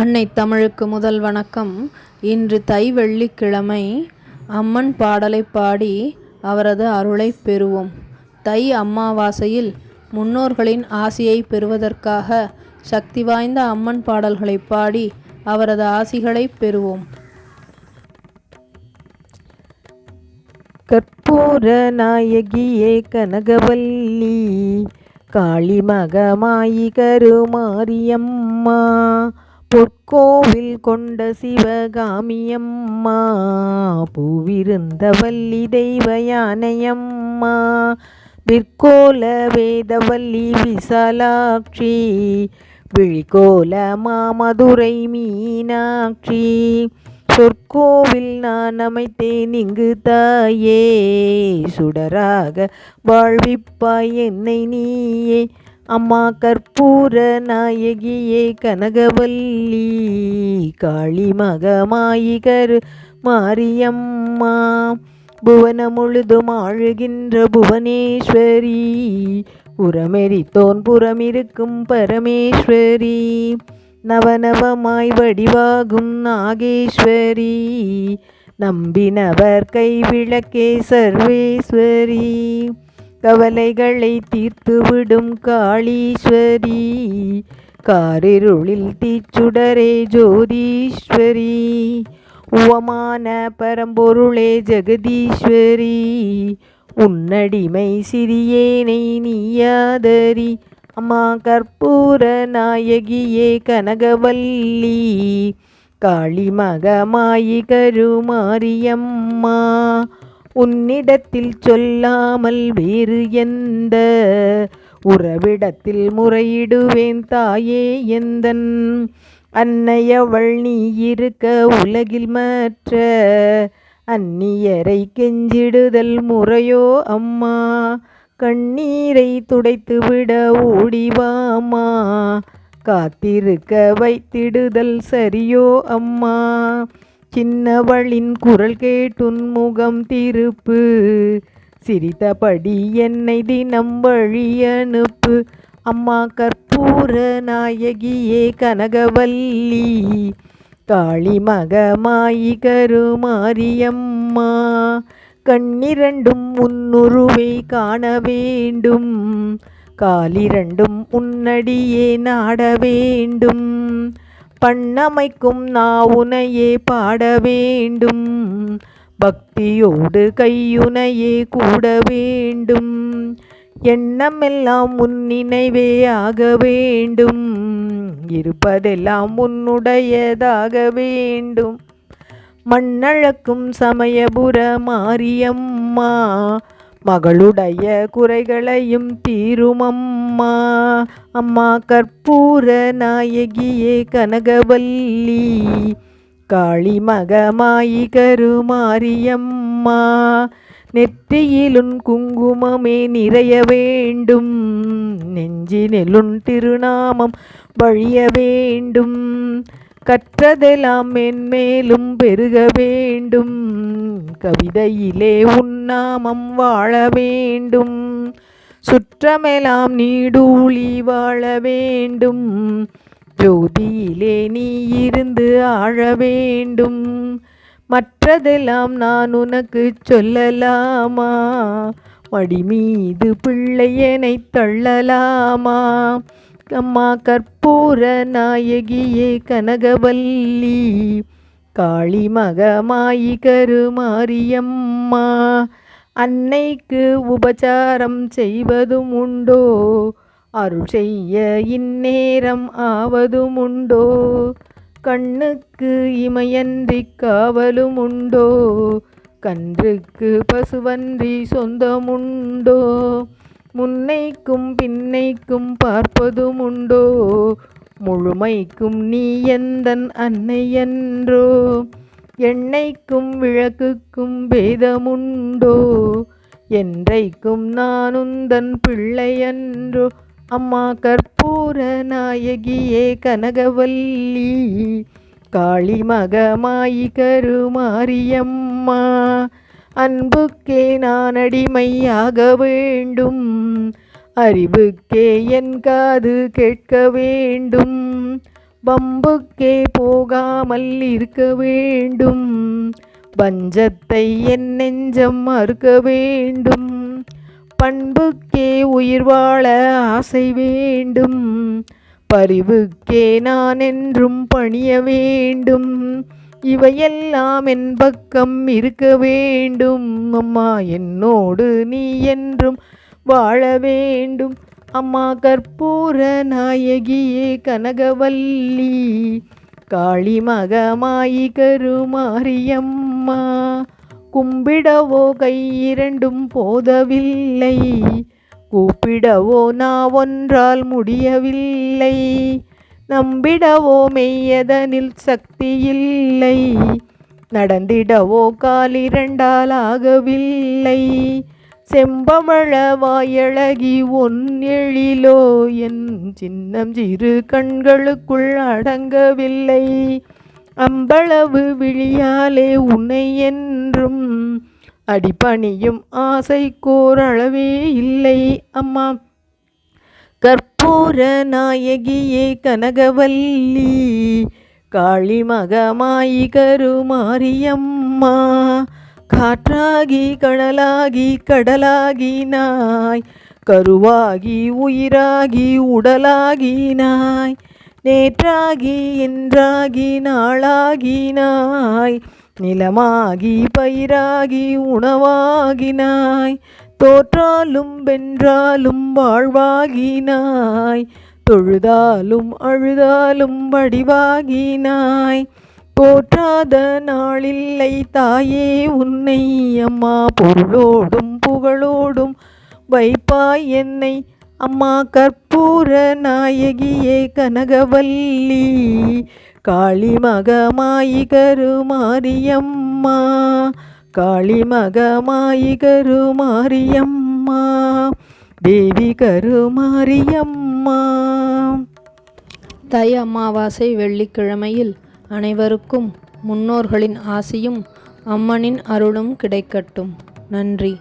அன்னை தமிழுக்கு முதல் வணக்கம். இன்று தை வெள்ளிக்கிழமை அம்மன் பாடலை பாடி அவரது அருளை பெறுவோம். தை அம்மாவாசையில் முன்னோர்களின் ஆசியை பெறுவதற்காக சக்தி வாய்ந்த அம்மன் பாடல்களை பாடி அவரது ஆசிகளை பெறுவோம். கற்பூர நாயகியே கனகவல்லி காளி மகமாயி கருமாரியம்மா பொற்கோவில் கொண்ட சிவகாமியம்மா பூவிருந்த வள்ளி தெய்வ யானையம்மா விற்கோல வேதவல்லி விசாலாட்சி விழிகோல மாமதுரை மீனாட்சி. சொற்கோவில் நான் அமைத்தேன் இங்கு தாயே சுடராக வாழ்விப்பாய் என்னை நீயே. அம்மா கற்பூர நாயகியே கனகவல்லி காளி மகமாயிகர் மாரியம்மா புவன முழுதும் ஆழுகின்ற புவனேஸ்வரி உரமெறித்தோன் புறமிருக்கும் பரமேஸ்வரி நவநவமாய் வடிவாகும் நாகேஸ்வரி நம்பினவர் கைவிளக்கே சர்வேஸ்வரி. கவலைகளை தீர்த்துவிடும் காளீஸ்வரி. காரிருளில் தீச்சுடரே ஜோதீஸ்வரி. உவமான பரம்பொருளே ஜெகதீஸ்வரி. உன்னடிமை சிறியேனை நீயாதரி அம்மா கற்பூர நாயகியே கனகவல்லி. காளி மகமாயி கருமாரியம்மா. உன்னிடத்தில் சொல்லாமல் வேறு எந்த உறவிடத்தில் முறையிடுவேன் தாயே எந்தன்? அன்னையவள் நீ இருக்க உலகில் மற்ற அந்நியரை கெஞ்சிடுதல் முறையோ அம்மா? கண்ணீரை துடைத்துவிட ஓடிவாமா? காத்திருக்க வைத்திடுதல் சரியோ அம்மா? சின்னவளின் குரல் கேட்டுன் முகம் திருப்பு. சிரித்தபடி என்னை தினம் வழி அனுப்பு. அம்மா கற்பூர நாயகியே கனகவல்லி. காளி மகமாயி கருமாரியம்மா. கண்ணிரண்டும் உன்னுருவை காண வேண்டும். காலிரண்டும் உன்னடியே நாட வேண்டும். பண்ணமைக்கும் நாவுனையே பாட வேண்டும். பக்தியோடு கையுனையே கூட வேண்டும். எண்ணமெல்லாம் உன் நினைவே ஆக வேண்டும். இருப்பதெல்லாம் உன்னுடையதாக வேண்டும். மண்ணழக்கும் சமயபுர மாரியம்மா மகளுடைய குறைகளையும் தீருமம்மா அம்மா. கற்பூர நாயகியே கனகவல்லி. காளி மகமாயி கருமாரியம்மா. நெற்றியிலுன் குங்குமமே நிறைய வேண்டும். நெஞ்சினிலுன் திருநாமம் வழிய வேண்டும். கற்றதெல்லாம் மென்மேலும் பெருக வேண்டும். கவிதையிலே உன்னாமம் வாழ வேண்டும். சுற்றமெல்லாம் நீடூழி வாழ வேண்டும். ஜோதியிலே நீ இருந்து ஆழ வேண்டும். மற்றதெல்லாம் நான் உனக்கு சொல்லலாமா? மடி மீது பிள்ளையனை தள்ளலாமா? அம்மா கற்பூர நாயகியே கனகவல்லி காளி மகமாயி கருமாரியம்மா அன்னைக்கு உபச்சாரம் செய்வதும் உண்டோ? அருள் செய்ய இந்நேரம் ஆவதும் உண்டோ? கண்ணுக்கு இமையன்றி காவலும் உண்டோ? கன்றுக்கு பசுவன்றி சொந்தமுண்டோ முன்னைக்கும் பின்னைக்கும் பார்ப்பதும் உண்டோ முழுமைக்கும் நீ எந்தன் அன்னை என்றோ எண்ணெய்க்கும் விளக்குக்கும் பேதமுண்டோ? என்றைக்கும் நானுந்தன் பிள்ளையன்றோ? அம்மா கற்பூர நாயகியே கனகவல்லி காளி மகமாயி கருமாரியம்மா அன்புக்கே நான் அடிமையாக வேண்டும். அறிவுக்கே என் காது கேட்க வேண்டும். வம்புக்கே போகாமல் இருக்க வேண்டும். பஞ்சத்தை என் நெஞ்சம் மறுக்க வேண்டும். பண்புக்கே உயிர் வாழ ஆசை வேண்டும். பரிவுக்கே நான் என்றும் பணிய வேண்டும். இவையெல்லாம் என் பக்கம் இருக்க வேண்டும். அம்மா என்னோடு நீ என்றும் வாழ வேண்டும். அம்மா கற்பூர நாயகியே கனகவல்லி காளி மகமாயி கருமாரியம்மா கும்பிடவோ கையிரண்டும் போதவில்லை. கூப்பிடவோ நான் ஒன்றால் முடியவில்லை. நம்பிடவோ மெய்யதனில் சக்தி இல்லை நடந்திடவோ காலிரண்டால் ஆகவில்லை செம்பவள வாயழகி ஒன் எழிலோ என் சின்னம் சிறு கண்களுக்குள் அடங்கவில்லை. அம்பளவு விழியாலே உன்னை என்றும் அடிப்பணியும் ஆசை கோரளவே இல்லை. அம்மா கற்பூர நாயகியே கனகவல்லி காளி மகமாயி கருமாரியம்மா காற்றாகி கழலாகி கடலாகி நாய் கருவாகி உயிராகி உடலாகி நாய் நேற்றாகி இன்றாகி நாளாகினாய் நிலமாகி பயிராகி உணவாகினாய் தோற்றாலும் வென்றாலும் வாழ்வாகினாய். தொழுதாலும் அழுதாலும் வடிவாகினாய். போற்றாத நாளில்லை தாயே உன்னை அம்மா பொருளோடும் புகழோடும் வைப்பாய் என்னை. அம்மா கற்பூர நாயகியே கனகவல்லி காளி மகமாயி கருமாரியம்மா. காளி மகமாயி கருமாரியம்மா தேவி கருமாரியம்மா தை அமாவாசை வெள்ளிக்கிழமையில் அனைவருக்கும் முன்னோர்களின் ஆசியும் அம்மனின் அருளும் கிடைக்கட்டும். நன்றி.